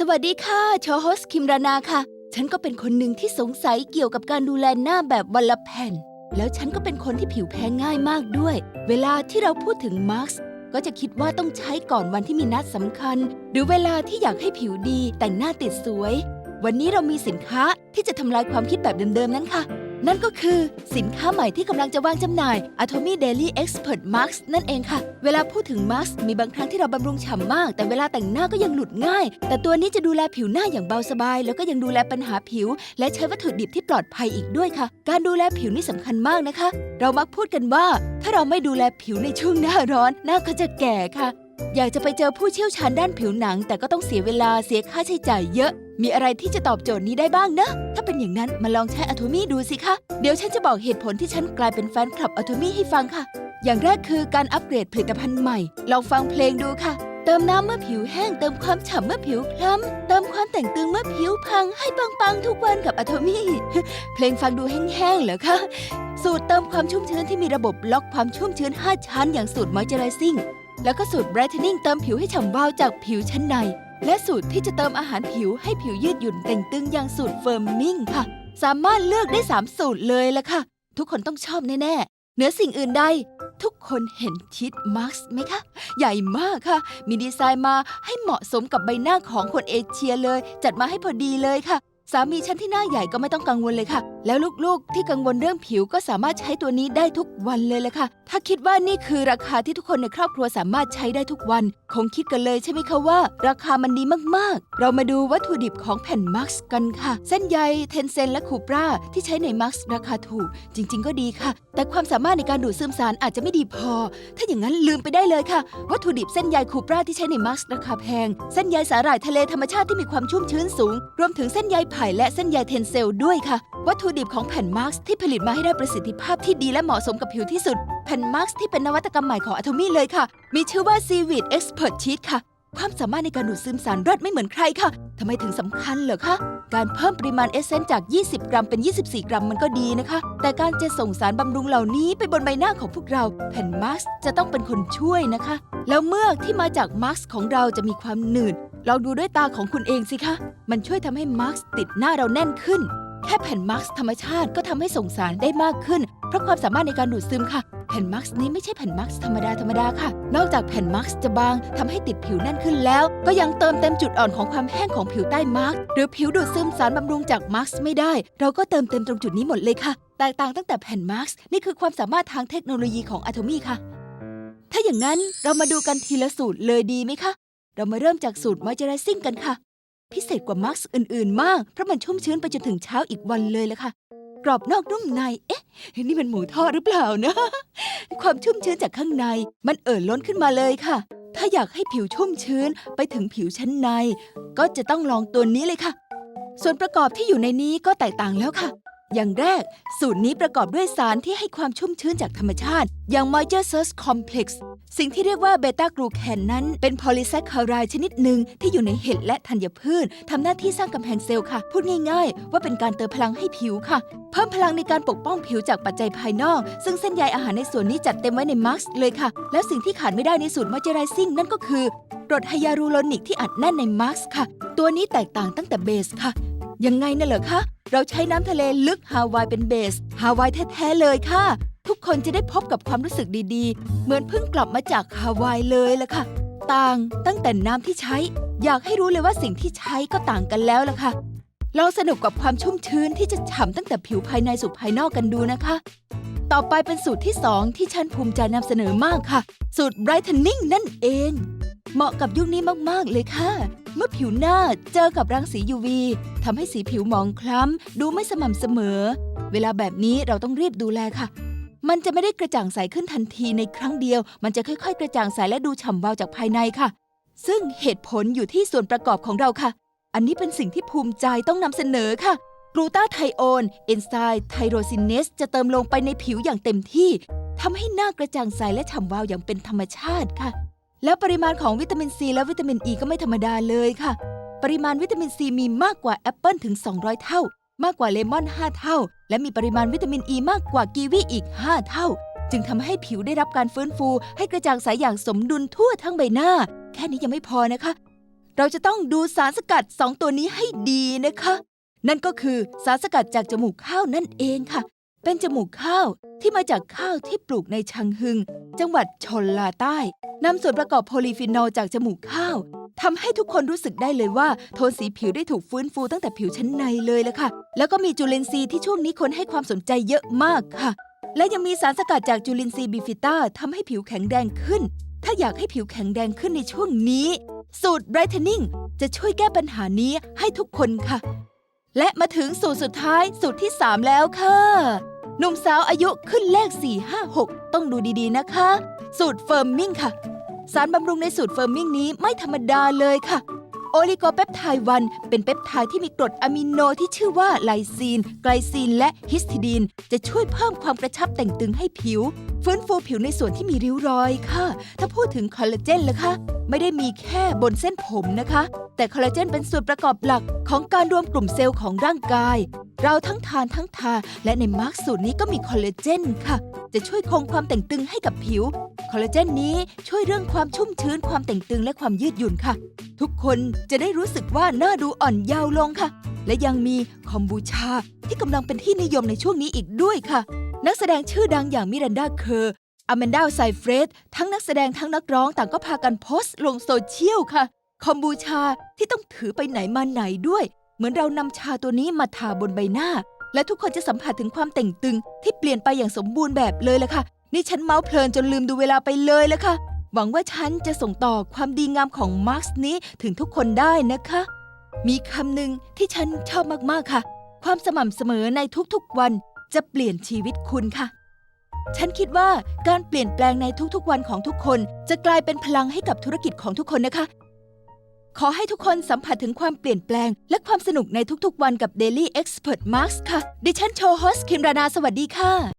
สวัสดีค่ะโชโฮสคิมรานาค่ะ ฉันก็เป็นคนหนึ่งที่สงสัยเกี่ยวกับการดูแลหน้าแบบวันละแผ่น แล้วฉันก็เป็นคนที่ผิวแพ้ง่ายมากด้วย เวลาที่เราพูดถึงมาร์กก็จะคิดว่าต้องใช้ก่อนวันที่มีนัดสำคัญ หรือเวลาที่อยากให้ผิวดีแต่งหน้าติดสวย วันนี้เรามีสินค้าที่จะทำลายความคิดแบบเดิมๆนั้นค่ะ นั่นก็คือสินค้าใหม่ที่กำลังจะวางจำหน่าย Atomy Daily Expert Mask นั่นเองค่ะ เวลาพูดถึงมาสก์มีบางครั้งที่เราบำรุงฉ่ำมาก แต่เวลาแต่งหน้าก็ยังหลุดง่าย แต่ตัวนี้จะดูแลผิวหน้าอย่างเบาสบาย แล้วก็ยังดูแลปัญหาผิว และใช้วัตถุดิบที่ปลอดภัยอีกด้วยค่ะ การดูแลผิวนี่สำคัญมากนะคะ เรามักพูดกันว่า ถ้าเราไม่ดูแลผิวในช่วงหน้าร้อน หน้าก็จะแก่ค่ะ อยากจะไปเจอผู้เชี่ยวชาญด้านผิวหนัง แต่ก็ต้องเสียเวลาเสียค่าใช้จ่ายเยอะ มีอะไรที่จะตอบโจทย์นี้ได้บ้างนะ ถ้าเป็นอย่างนั้นมาลองใช้อะโทมี่ดูสิคะ เดี๋ยวฉันจะบอกเหตุผลที่ฉันกลายเป็นแฟนคลับอะโทมี่ให้ฟังค่ะ อย่างแรกคือการอัปเกรดผลิตภัณฑ์ใหม่ ลองฟังเพลงดูค่ะ เติมน้ำเมื่อผิวแห้ง เติมความฉ่ำเมื่อผิวคล้ำ เติมความแต่งตึงเมื่อผิวพัง ให้ปังๆทุกวันกับอะโทมี่ เพลงฟังดูแห้งๆเหรอคะ สูตรเติมความชุ่มชื้นที่มีระบบล็อกความชุ่มชื้น 5 ชั้น อย่างสูตร Moisturizing แล้วก็สูตร Brightening เติมผิวให้ฉ่ำวาวจากผิวชั้นใน และสูตรที่จะเติมอาหารผิวให้ผิวยืดหยุ่นเต่งตึงอย่างสูตร Firming ค่ะ สามารถเลือกได้ 3 สูตรเลยละค่ะ ทุกคนต้องชอบแน่ๆเหนือสิ่งอื่นใด ทุกคนเห็นชิดมาร์กไหมคะ ใหญ่มากค่ะ มีดีไซน์มาให้เหมาะสมกับใบหน้าของคนเอเชียเลย จัดมาให้พอดีเลยค่ะ สามีฉันที่หน้าใหญ่ก็ไม่ต้องกังวลเลยค่ะ แล้วลูกๆ ที่กังวลเรื่องผิวก็สามารถใช้ตัวนี้ได้ทุกวันเลยเลยค่ะ ถ้าคิดว่านี่คือราคาที่ทุกคนในครอบครัวสามารถใช้ได้ทุกวัน คงคิดกันเลยใช่ไหมคะว่า ราคามันดีมากๆ เรามาดูวัตถุดิบของแผ่นมาร์กกันค่ะ เส้นใยเทนเซนและคูปราที่ใช้ในมาร์กราคาถูก จริง ๆ ก็ดีค่ะ แต่ความสามารถในการดูดซึมสารอาจจะไม่ดีพอ ถ้าอย่างนั้นลืมไปได้เลยค่ะ วัตถุดิบเส้นใยคูปราที่ใช้ในมาร์กราคาแพง เส้นใยสาหร่ายทะเลธรรมชาติที่มีความชุ่มชื้นสูง รวมถึงเส้นใยไผ่และเส้นใยเทนเซลด้วยค่ะ วัตถุดิบของแผ่นมาร์กที่ผลิตมาให้ได้ประสิทธิภาพที่ดีและเหมาะสมกับผิวที่สุด แผ่นมาร์กที่เป็นนวัตกรรมใหม่ของอะโทมี่เลยค่ะ มีชื่อว่า c v i d Expert Sheet ค่ะ ความสามารถในการดูดซึมสารเลิศไม่เหมือนใครค่ะทำไมถึงสำคัญเหรอคะ การเพิ่มปริมาณเอสเซนต์จาก 20 กรัมเป็น 24 กรัมมันก็ดีนะคะ แต่การจะส่งสารบำรุงเหล่านี้ไปบนใบหน้าของพวกเรา แผ่นมาร์กจะต้องเป็นคนช่วยนะคะ แล้วเมือกที่มาจากมาร์กของเราจะมีความหนืดลองดูด้วยตาของคุณเองสิคะ มันช่วยทำให้มาร์กติดหน้าเราแน่นขึ้น แค่แผ่นมาร์กธรรมชาติก็ทำให้ส่งสารได้มากขึ้น เพราะความสามารถในการดูดซึมค่ะ แผ่นมาร์กนี้ไม่ใช่แผ่นมาร์กธรรมดาธรรมดาค่ะ นอกจากแผ่นมาร์กจะบางทำให้ติดผิวแน่นขึ้นแล้ว ก็ยังเติมเต็มจุดอ่อนของความแห้งของผิวใต้มาร์กหรือผิวดูดซึมสารบำรุงจากมาร์กไม่ได้ เราก็เติมเต็มตรงจุดนี้หมดเลยค่ะ แตกต่างตั้งแต่แผ่นมาร์กนี่คือความสามารถทางเทคโนโลยีของอะโทมี่ค่ะ ถ้าอย่างนั้นเรามาดูกันทีละสูตรเลยดีไหมคะ เรามาเริ่มจากสูตร Moisturizing กันค่ะ พิเศษกว่ามาร์กอื่น ๆ มาก เพราะมันชุ่มชื้นไปจนถึงเช้าอีกวันเลยละค่ะ กรอบนอกนุ่มใน เอ๊ะ นี่มันหมูทอดหรือเปล่านะ ความชุ่มชื้นจากข้างใน มันเอ่อล้นขึ้นมาเลยค่ะ ถ้าอยากให้ผิวชุ่มชื้นไปถึงผิวชั้นใน ก็จะต้องลองตัวนี้เลยค่ะ ส่วนประกอบที่อยู่ในนี้ก็แตกต่างแล้วค่ะ อย่างแรก สูตรนี้ประกอบด้วยสารที่ให้ความชุ่มชื้นจากธรรมชาติ อย่าง Moisture Surge Complex สิ่งที่เรียกว่าเบต้ากลูแคนนั้น เป็นโพลีแซคคารายชนิดหนึ่งที่อยู่ในเห็ดและธัญพืชทำหน้าที่สร้างกำแพงเซลล์ค่ะ พูดง่ายๆ ว่าเป็นการเติมพลังให้ผิวค่ะ เพิ่มพลังในการปกป้องผิวจากปัจจัยภายนอก ซึ่งเส้นใยอาหารในส่วนนี้จัดเต็มไว้ในมาร์กเลยค่ะ และสิ่งที่ขาดไม่ได้ในสูตร Moisturizing นั่นก็คือกรดไฮยาลูโรนิกที่อัดแน่นในมาร์กค่ะ ตัวนี้แตกต่างตั้งแต่เบสค่ะยังไงน่ะเหรอคะเราใช้น้ำทะเลลึกฮาวายเป็นเบสฮาวายแท้ๆเลยค่ะ ทุกคนจะได้พบกับความรู้สึกดีๆ เหมือนเพิ่งกลับมาจากฮาวายเลยละค่ะ ต่างตั้งแต่น้ำที่ใช้ อยากให้รู้เลยว่าสิ่งที่ใช้ก็ต่างกันแล้วล่ะค่ะ ลองสนุกกับความชุ่มชื้นที่จะฉ่ำตั้งแต่ผิวภายในสู่ภายนอกกันดูนะคะ ต่อไปเป็นสูตรที่ 2 ที่ฉันภูมิใจนำเสนอมากค่ะ สูตร brightening นั่นเอง เหมาะกับยุคนี้มากๆเลยค่ะเมื่อผิวหน้าเจอกับรังสี UV ทำให้สีผิวหมองคล้ำ ดูไม่สม่ำเสมอ เวลาแบบนี้เราต้องรีบดูแลค่ะ มันจะไม่ได้กระจ่างใสขึ้นทันทีในครั้งเดียว มันจะค่อยๆ กระจ่างใสและดูฉ่ำวาวจากภายในค่ะ ซึ่งเหตุผลอยู่ที่ส่วนประกอบของเราค่ะ อันนี้เป็นสิ่งที่ภูมิใจต้องนำเสนอค่ะ กลูตาไทโอนเอนไซม์ไทโรซินเนสจะเติมลงไปในผิวอย่างเต็มที่ทำให้หน้ากระจ่างใสและฉ่ำวาวอย่างเป็นธรรมชาติค่ะ แล้วปริมาณของวิตามินซีและวิตามินอ e ีก็ไม่ธรรมดาเลยค่ะ ปริมาณวิตามินซีมีมากกว่าแอปเปิลถึง 200 เท่า มากกว่าเลมอน 5 เท่า และมีปริมาณวิตามินอ e ีมากกว่ากีวีอีก 5 เท่า จึงทำให้ผิวได้รับการฟื้นฟูให้กระจ่างใสอย่างสมดุลทั่วทั้งใบหน้า แค่นี้ยังไม่พอนะคะ เราจะต้องดูสารสกัดสองตัวนี้ให้ดีนะคะ นั่นก็คือสารสกัดจากจมูกข้าวนั่นเองค่ะ เป็นจมูกข้าวที่มาจากข้าวที่ปลูกในชังฮึง จังหวัดชนลาใต้นำส่วนประกอบโพลีฟีนอลจากจมูกข้าวทำให้ทุกคนรู้สึกได้เลยว่าโทนสีผิวได้ถูกฟื้นฟูตั้งแต่ผิวชั้นในเลยละค่ะ แล้วก็มีจุลินทรีย์ที่ช่วงนี้คนให้ความสนใจเยอะมากค่ะ และยังมีสารสกัดจากจุลินทรีย์บิฟิต้าทำให้ผิวแข็งแรงขึ้น ถ้าอยากให้ผิวแข็งแรงขึ้นในช่วงนี้ สูตร brightening จะช่วยแก้ปัญหานี้ให้ทุกคนค่ะ และมาถึงสูตรสุดท้ายสูตรที่ 3 แล้วค่ะหนุ่มสาวอายุขึ้นเลข 4 5 6 ต้องดูดีๆนะคะ สูตรเฟิร์มมิ่งค่ะ สารบำรุงในสูตรเฟิร์มมิ่งนี้ไม่ธรรมดาเลยค่ะ ลิโกเปปไทด์วันเป็นเปปไทด์ที่มีกรดอะมิโนที่ชื่อว่าไลซีน ไกลซีน และฮิสทิดีน จะช่วยเพิ่มความกระชับแต่งตึงให้ผิว ฟื้นฟูผิวในส่วนที่มีริ้วรอยค่ะ ถ้าพูดถึงคอลลาเจนล่ะคะไม่ได้มีแค่บนเส้นผมนะคะ แต่คอลลาเจนเป็นส่วนประกอบหลักของการรวมกลุ่มเซลล์ของร่างกาย เราทั้งทานทั้งทา และในมาร์กสูตรนี้ก็มีคอลลาเจนค่ะ จะช่วยคงความแต่งตึงให้กับผิว คอลลาเจนนี้ช่วยเรื่องความชุ่มชื้นความแต่งตึงและความยืดหยุ่นค่ะ ทุกคนจะได้รู้สึกว่าหน้าดูอ่อนเยาว์ลงค่ะ และยังมีคอมบูชาที่กำลังเป็นที่นิยมในช่วงนี้อีกด้วยค่ะ นักแสดงชื่อดังอย่างมิรันดาเคอร์อแมนดาไซเฟรดทั้งนักแสดงทั้งนักร้องต่างก็พากันโพสต์ลงโซเชียลค่ะ คอมบูชาที่ต้องถือไปไหนมาไหนด้วย เหมือนเรานำชาตัวนี้มาทาบนใบหน้า และทุกคนจะสัมผัสถึงความแต่งตึงที่เปลี่ยนไปอย่างสมบูรณ์แบบเลยละค่ะ นี่ฉันเมาเพลินจนลืมดูเวลาไปเลยและค่ะ หวังว่าฉันจะส่งต่อความดีงามของมาร์กนี้ถึงทุกคนได้นะคะ มีคำหนึ่งที่ฉันชอบมากๆค่ะ ความสม่ำเสมอในทุกๆวันจะเปลี่ยนชีวิตคุณค่ะ ฉันคิดว่าการเปลี่ยนแปลงในทุกๆวันของทุกคน จะกลายเป็นพลังให้กับธุรกิจของทุกคนนะคะ ขอให้ทุกคนสัมผัสถึงความเปลี่ยนแปลง และความสนุกในทุกๆวันกับ Daily Expert Marks ค่ะ ดิฉันโชว์โฮสคิมรานาสวัสดีค่ะ